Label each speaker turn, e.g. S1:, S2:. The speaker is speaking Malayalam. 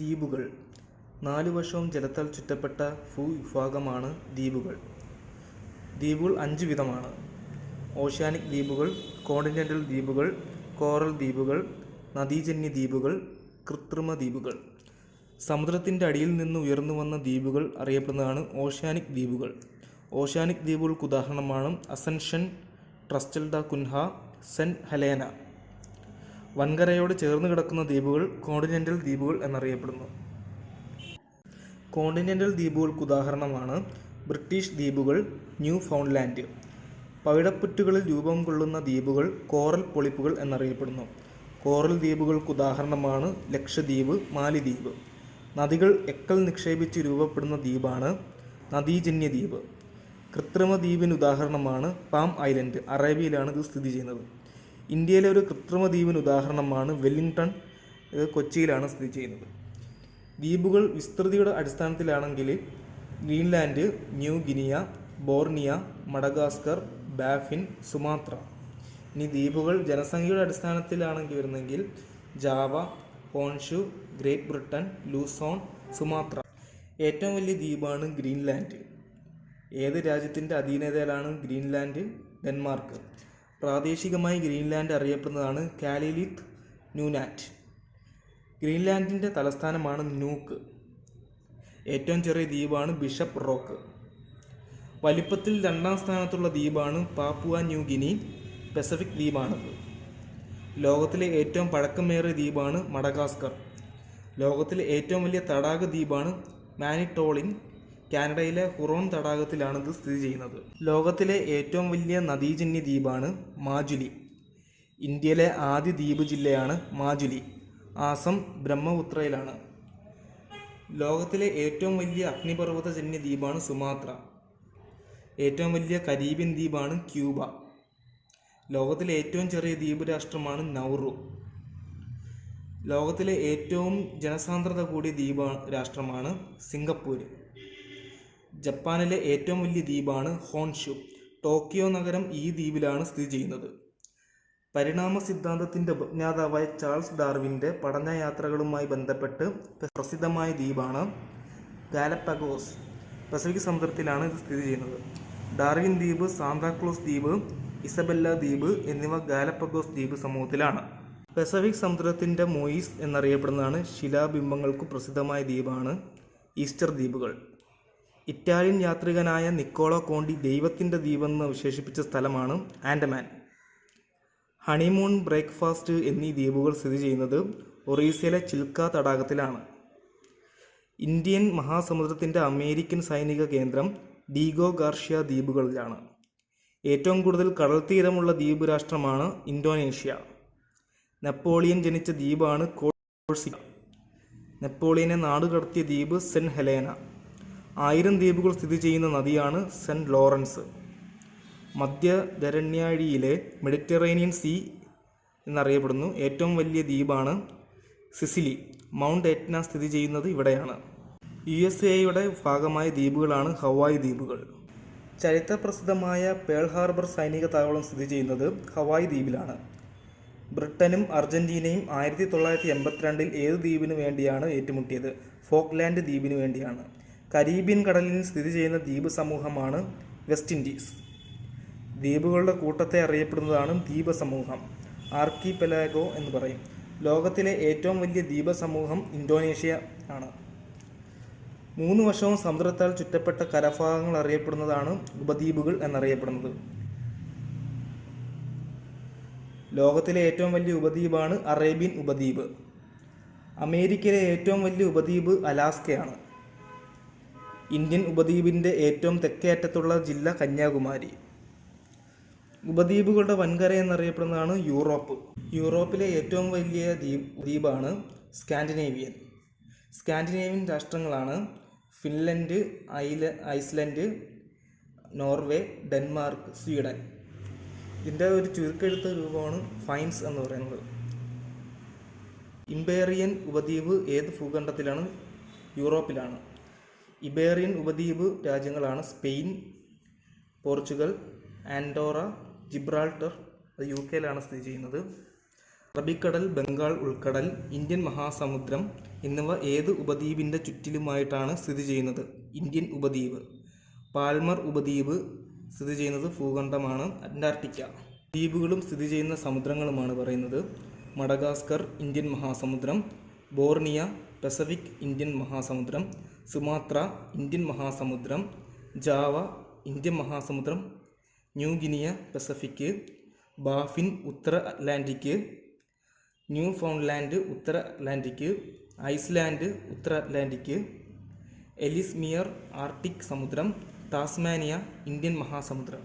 S1: ദ്വീപുകൾ. നാലു വശവും ജലത്താൽ ചുറ്റപ്പെട്ട ഭൂവിഭാഗമാണ് ദ്വീപുകൾ. ദ്വീപുകൾ അഞ്ച് വിധമാണ്. ഓഷ്യാനിക് ദ്വീപുകൾ കോണ്ടിനെന്റൽ ദ്വീപുകൾ കോറൽ ദ്വീപുകൾ നദീജന്യ ദ്വീപുകൾ കൃത്രിമ ദ്വീപുകൾ. സമുദ്രത്തിന്റെ അടിയിൽ നിന്ന് ഉയർന്നു വന്ന ദ്വീപുകൾ അറിയപ്പെടുന്നതാണ് ഓഷ്യാനിക് ദ്വീപുകൾ. ഓഷ്യാനിക് ദ്വീപുകൾക്ക് ഉദാഹരണമാണ് Ascension Tristan da Cunha Saint Helena. വൻകരയോട് ചേർന്ന് കിടക്കുന്ന ദ്വീപുകൾ കോണ്ടിനെന്റൽ ദ്വീപുകൾ എന്നറിയപ്പെടുന്നു. കോണ്ടിനെന്റൽ ദ്വീപുകൾക്ക് ഉദാഹരണമാണ് ബ്രിട്ടീഷ് ദ്വീപുകൾ ന്യൂ ഫൗണ്ട്ലാൻഡ്. പവിഴപ്പുറ്റുകളിൽ രൂപം കൊള്ളുന്ന ദ്വീപുകൾ കോറൽ പൊളിപ്പുകൾ എന്നറിയപ്പെടുന്നു. കോറൽ ദ്വീപുകൾക്ക് ഉദാഹരണമാണ് ലക്ഷദ്വീപ് മാലിദ്വീപ്. നദികൾ എക്കൽ നിക്ഷേപിച്ച് രൂപപ്പെടുന്ന ദ്വീപാണ് നദീജന്യ ദ്വീപ് കൃത്രിമ ദ്വീപിന് ഉദാഹരണമാണ് പാം ഐലൻഡ്. അറേബ്യയിലാണ് ഇത് സ്ഥിതി ചെയ്യുന്നത്. ഇന്ത്യയിലെ ഒരു കൃത്രിമ ദ്വീപിന് ഉദാഹരണമാണ് വെല്ലിംഗ്ടൺ ഇത് കൊച്ചിയിലാണ് സ്ഥിതി ചെയ്യുന്നത്. ദ്വീപുകൾ വിസ്തൃതിയുടെ അടിസ്ഥാനത്തിലാണെങ്കിൽ Greenland New Guinea Borneo Madagascar Baffin Sumatra. ഇനി ദ്വീപുകൾ ജനസംഖ്യയുടെ അടിസ്ഥാനത്തിലാണെങ്കിൽ വരുന്നെങ്കിൽ Java Honshu Great Britain Luzon Sumatra. ഏറ്റവും വലിയ ദ്വീപാണ് ഗ്രീൻലാൻഡ്. ഏത് രാജ്യത്തിന്റെ അധീനതയിലാണ് ഗ്രീൻലാൻഡ്? ഡെൻമാർക്ക്. പ്രാദേശികമായി ഗ്രീൻലാൻഡ് അറിയപ്പെടുന്നതാണ് കാലിലിത്ത് ന്യൂനാറ്റ്. ഗ്രീൻലാൻഡിന്റെ തലസ്ഥാനമാണ് നൂക്ക് ഏറ്റവും ചെറിയ ദ്വീപാണ് ബിഷപ്പ് റോക്ക്. വലിപ്പത്തിൽ രണ്ടാം സ്ഥാനത്തുള്ള ദ്വീപാണ് പാപ്പുവ ന്യൂ ഗിനി പസഫിക് ദ്വീപാണത്. ലോകത്തിലെ ഏറ്റവും പഴക്കമേറിയ ദ്വീപാണ് മഡഗാസ്കർ. ലോകത്തിലെ ഏറ്റവും വലിയ തടാക ദ്വീപാണ് മാനിറ്റോളിൻ കാനഡയിലെ ഹുറോൺ തടാകത്തിലാണ് ഇത് സ്ഥിതി ചെയ്യുന്നത്. ലോകത്തിലെ ഏറ്റവും വലിയ നദീജന്യ ദ്വീപാണ് മാജുലി. ഇന്ത്യയിലെ ആദ്യ ദ്വീപ് ജില്ലയാണ് മാജുലി. ആസം ബ്രഹ്മപുത്രയിലാണ്. ലോകത്തിലെ ഏറ്റവും വലിയ അഗ്നിപർവതജന്യ ദ്വീപാണ് സുമാത്ര. ഏറ്റവും വലിയ കരീബിയൻ ദ്വീപാണ് ക്യൂബ. ലോകത്തിലെ ഏറ്റവും ചെറിയ ദ്വീപ് രാഷ്ട്രമാണ് നൗറു. ലോകത്തിലെ ഏറ്റവും ജനസാന്ദ്രത കൂടിയ ദ്വീപ രാഷ്ട്രമാണ് സിംഗപ്പൂർ ജപ്പാനിലെ ഏറ്റവും വലിയ ദ്വീപാണ് ഹോൺഷു. ടോക്കിയോ നഗരം ഈ ദ്വീപിലാണ് സ്ഥിതി ചെയ്യുന്നത്. പരിണാമ സിദ്ധാന്തത്തിന്റെ ഉപജ്ഞാതാവായ ചാൾസ് ഡാർവിന്റെ പഠനയാത്രകളുമായി ബന്ധപ്പെട്ട് പ്രസിദ്ധമായ ദ്വീപാണ് ഗാലപ്പഗോസ് പസഫിക് സമുദ്രത്തിലാണ് ഇത് സ്ഥിതി ചെയ്യുന്നത്. ഡാർവിൻ ദ്വീപ് സാന്താക്ലോസ് ദ്വീപ് ഇസബെല്ല ദ്വീപ് എന്നിവ ഗാലപ്പഗോസ് ദ്വീപ് സമൂഹത്തിലാണ്. പസഫിക് സമുദ്രത്തിന്റെ മോയിസ് എന്നറിയപ്പെടുന്നതാണ് ശിലാബിംബങ്ങൾക്ക് പ്രസിദ്ധമായ ദ്വീപാണ് ഈസ്റ്റർ ദ്വീപുകൾ. ഇറ്റാലിയൻ യാത്രികനായ നിക്കോളോ കോണ്ടി ദൈവത്തിന്റെ ദ്വീപെന്ന് വിശേഷിപ്പിച്ച സ്ഥലമാണ് ആൻഡമാൻ. ഹണിമൂൺ ബ്രേക്ക്ഫാസ്റ്റ് എന്നീ ദ്വീപുകൾ സ്ഥിതി ചെയ്യുന്നത് ഒറീസയിലെ ചിൽക്ക തടാകത്തിലാണ്. ഇന്ത്യൻ മഹാസമുദ്രത്തിന്റെ അമേരിക്കൻ സൈനിക കേന്ദ്രം ഡീഗോ ഗാർഷ്യ ദ്വീപുകളിലാണ്. ഏറ്റവും കൂടുതൽ കടൽ തീരമുള്ള ദ്വീപ് രാഷ്ട്രമാണ് ഇന്തോനേഷ്യ. നെപ്പോളിയൻ ജനിച്ച ദ്വീപാണ് കോഴ്സിക നെപ്പോളിയനെ നാടുകടത്തിയ ദ്വീപ് സെൻ ഹെലേന. ആയിരം ദ്വീപുകൾ സ്ഥിതി ചെയ്യുന്ന നദിയാണ് സെന്റ് ലോറൻസ്. മധ്യധരണ്യാഴിയിലെ മെഡിറ്ററേനിയൻ സീ എന്നറിയപ്പെടുന്നു. ഏറ്റവും വലിയ ദ്വീപാണ് സിസിലി. മൗണ്ട് എറ്റ്ന സ്ഥിതി ചെയ്യുന്നത് ഇവിടെയാണ്. യു എസ് എയുടെ ഭാഗമായ ദ്വീപുകളാണ് ഹവായ് ദ്വീപുകൾ. ചരിത്രപ്രസിദ്ധമായ പേൾ ഹാർബർ സൈനിക താവളം സ്ഥിതി ചെയ്യുന്നത് ഹവായ് ദ്വീപിലാണ്. ബ്രിട്ടനും അർജന്റീനയും ആയിരത്തി തൊള്ളായിരത്തി എൺപത്തിരണ്ടിൽ ഏത് ദ്വീപിനു വേണ്ടിയാണ് ഏറ്റുമുട്ടിയത്? ഫോക്ലാൻഡ് ദ്വീപിനു വേണ്ടിയാണ്. കരീബിയൻ കടലിൽ സ്ഥിതി ചെയ്യുന്ന ദ്വീപ് സമൂഹമാണ് വെസ്റ്റ് ഇൻഡീസ്. ദ്വീപുകളുടെ കൂട്ടത്തെ അറിയപ്പെടുന്നതാണ് ദ്വീപ സമൂഹം ആർക്കി പെലാഗോ എന്ന് പറയും. ലോകത്തിലെ ഏറ്റവും വലിയ ദ്വീപ സമൂഹം ഇന്തോനേഷ്യ ആണ്. മൂന്ന് വർഷവും സമുദ്രത്താൽ ചുറ്റപ്പെട്ട കരഭാഗങ്ങൾ അറിയപ്പെടുന്നതാണ് ഉപദ്വീപുകൾ എന്നറിയപ്പെടുന്നത്. ലോകത്തിലെ ഏറ്റവും വലിയ ഉപദ്വീപാണ് അറേബ്യൻ ഉപദ്വീപ്. അമേരിക്കയിലെ ഏറ്റവും വലിയ ഉപദ്വീപ് അലാസ്കയാണ്. ഇന്ത്യൻ ഉപദ്വീപിന്റെ ഏറ്റവും തെക്കേ അറ്റത്തുള്ള ജില്ല കന്യാകുമാരി. ഉപദ്വീപുകളുടെ വൻകര എന്നറിയപ്പെടുന്നതാണ് യൂറോപ്പ്. യൂറോപ്പിലെ ഏറ്റവും വലിയ ദ്വീപ് ദ്വീപാണ് സ്കാൻഡിനേവിയൻ. സ്കാൻഡിനേവിയൻ രാഷ്ട്രങ്ങളാണ് ഫിൻലൻഡ് ഐല ഐസ്ലൻഡ് നോർവേ ഡെൻമാർക്ക് സ്വീഡൻ. ഇതിന്റെ ഒരു ചുരുക്കെഴുത്ത രൂപമാണ് ഫൈൻസ് എന്ന് പറയുന്നത്. ഇംപേറിയൻ ഉപദ്വീപ് ഏത് ഭൂഖണ്ഡത്തിലാണ്? യൂറോപ്പിലാണ്. ഇബേറിയൻ ഉപദ്വീപ് രാജ്യങ്ങളാണ് സ്പെയിൻ പോർച്ചുഗൽ ആൻഡോറ ജിബ്രാൾട്ടർ അത് യു കെയിലാണ് സ്ഥിതി ചെയ്യുന്നത്. അറബിക്കടൽ ബംഗാൾ ഉൾക്കടൽ ഇന്ത്യൻ മഹാസമുദ്രം എന്നിവ ഏത് ഉപദ്വീപിന്റെ ചുറ്റിലുമായിട്ടാണ് സ്ഥിതി ചെയ്യുന്നത്? ഇന്ത്യൻ ഉപദ്വീപ്. പാൽമർ ഉപദ്വീപ് സ്ഥിതി ചെയ്യുന്നത് ഭൂഖണ്ഡമാണ് അന്റാർട്ടിക്ക. ദ്വീപുകളും സ്ഥിതി ചെയ്യുന്ന സമുദ്രങ്ങളുമാണ് പറയുന്നത്. മഡഗാസ്കർ ഇന്ത്യൻ മഹാസമുദ്രം. ബോർണിയ പസഫിക് ഇന്ത്യൻ മഹാസമുദ്രം. സുമാത്ര ഇന്ത്യൻ മഹാസമുദ്രം ജാവ ഇന്ത്യൻ മഹാസമുദ്രം ന്യൂ ഗിനിയ പസഫിക് ബാഫിൻ ഉത്തര അറ്റ്ലാന്റിക് ന്യൂ ഫൗണ്ട്ലാൻഡ് ഉത്തര അറ്റ്ലാന്റിക് ഐസ്ലാൻഡ് ഉത്തര അറ്റ്ലാന്റിക് എലിസ്മിയർ ആർട്ടിക് സമുദ്രം ടാസ്മാനിയ ഇന്ത്യൻ മഹാസമുദ്രം.